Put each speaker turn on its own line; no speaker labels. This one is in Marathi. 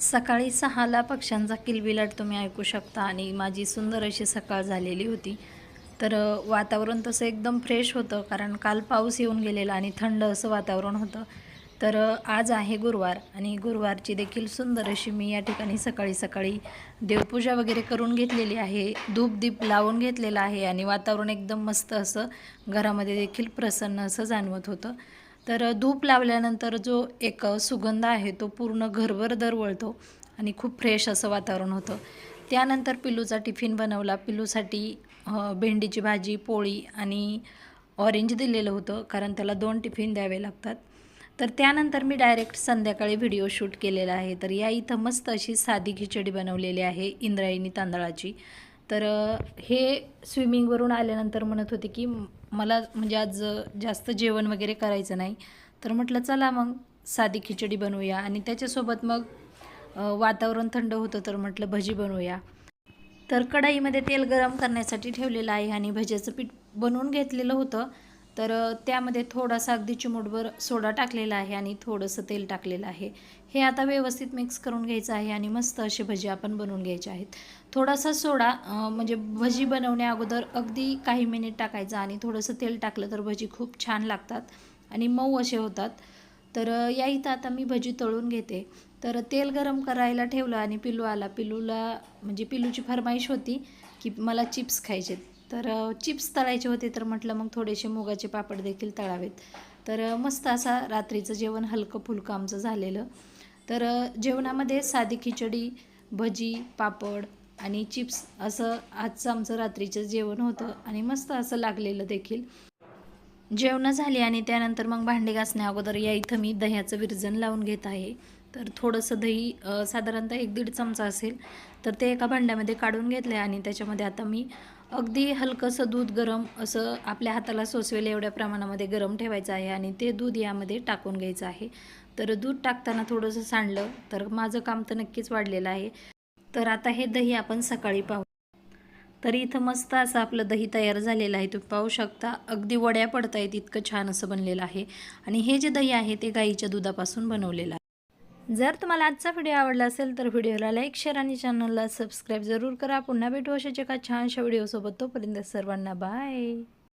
सकाळी सहाला पक्ष्यांचा किलबिलाट तुम्ही ऐकू शकता आणि माझी सुंदर अशी सकाळ झालेली होती. तर वातावरण तसं एकदम फ्रेश होतं कारण काल पाऊस येऊन गेलेला आणि थंड असं वातावरण होतं. तर आज आहे गुरुवार आणि गुरुवारची देखील सुंदर अशी मी या ठिकाणी सकाळी सकाळी देवपूजा वगैरे करून घेतलेली आहे धूप दीप लावून घेतलेला आहे आणि वातावरण एकदम मस्त असं घरामध्ये देखील प्रसन्न असं जाणवत होतं. तर धूप लावल्यानंतर जो एक सुगंध आहे तो पूर्ण घरभर दरवळतो आणि खूप फ्रेश असं वातावरण होतं. त्यानंतर पिल्लूचा टिफिन बनवला. पिल्लूसाठी भेंडीची भाजी पोळी आणि ऑरेंज दिलेलं होतं कारण त्याला दोन टिफिन द्यावे लागतात. तर त्यानंतर मी डायरेक्ट संध्याकाळी व्हिडिओ शूट केलेला आहे. तर या इथं मस्त अशी साधी खिचडी बनवलेली आहे इंद्रायणी तांदळाची. तर हे स्विमिंगवरून आल्यानंतर म्हणत होते की मला म्हणजे आज जास्त जेवण वगैरे करायचं नाही. तर म्हटलं चला मग साधी खिचडी बनवूया. आणि त्याच्यासोबत मग वातावरण थंड होतं तर म्हटलं भजी बनवूया. तर कढाईमध्ये तेल गरम करण्यासाठी ठेवलेलं आहे आणि भज्याचं पीठ बनवून घेतलेलं होतं. तर त्यामध्ये थोडासा अगदी चिमूटभर सोडा टाकलेला आहे आणि थोडंसं तेल टाकलेलं आहे. हे आता व्यवस्थित मिक्स करून घ्यायचं आहे आणि मस्त असे भजी आपण बनवून घ्यायचे आहेत. थोडासा सोडा म्हणजे भजी बनवण्या अगोदर अगदी काही मिनिट टाकायचा आणि थोडंसं तेल टाकलं तर भजी खूप छान लागतात आणि मऊ असे होतात. तर या इथं आता मी भजी तळून घेते. तर तेल गरम करायला ठेवलं आणि पिल्लू आला. पिल्लूला म्हणजे पिल्लूची फरमाईश होती की मला चिप्स खायचे तर चिप्स तळायचे होते तर म्हटलं मग थोडेसे मुगाचे पापड देखील तळावेत. तर मस्त असा रात्रीचं जेवण हलकं फुलकं आमचं झालेलं. तर जेवणामध्ये साधी खिचडी भजी पापड आणि चिप्स असं आजचं आमचं रात्रीचं जेवण होतं आणि मस्त असं लागलेलं देखील. जेवणं झाली आणि त्यानंतर मग भांडे घासण्या अगोदर या इथं मी दह्याचं विरजन लावून घेत आहे. तर थोडंसं दही साधारणतः एक दीड चमचा असेल. तर ते एका भांड्यामध्ये काढून घेतलं आहे आणि त्याच्यामध्ये आता मी अगदी हलकंसं दूध गरम असं आपल्या हाताला सोसवेल एवढ्या प्रमाणामध्ये गरम ठेवायचं आहे आणि ते दूध यामध्ये टाकून घ्यायचं आहे. तर दूध टाकताना थोडंसं सांडलं तर माझं काम तर नक्कीच वाढलेलं आहे. तर आता हे दही आपण सकाळी पाहू तर इथं मस्त असं आपलं दही तयार झालेलं आहे. तुम्ही पाहू शकता अगदी वड्या पडत आहेत इतकं छान असं बनलेलं आहे. आणि हे जे दही आहे ते गाईच्या दुधापासून बनवलेलं आहे. जर तुम्हाला आजचा व्हिडिओ आवडला असेल तर व्हिडिओला लाईक शेअर आणि चॅनलला सबस्क्राईब जरूर करा. पुन्हा भेटू अशाच एका छानशा व्हिडिओसोबत. तोपर्यंत सर्वांना बाय.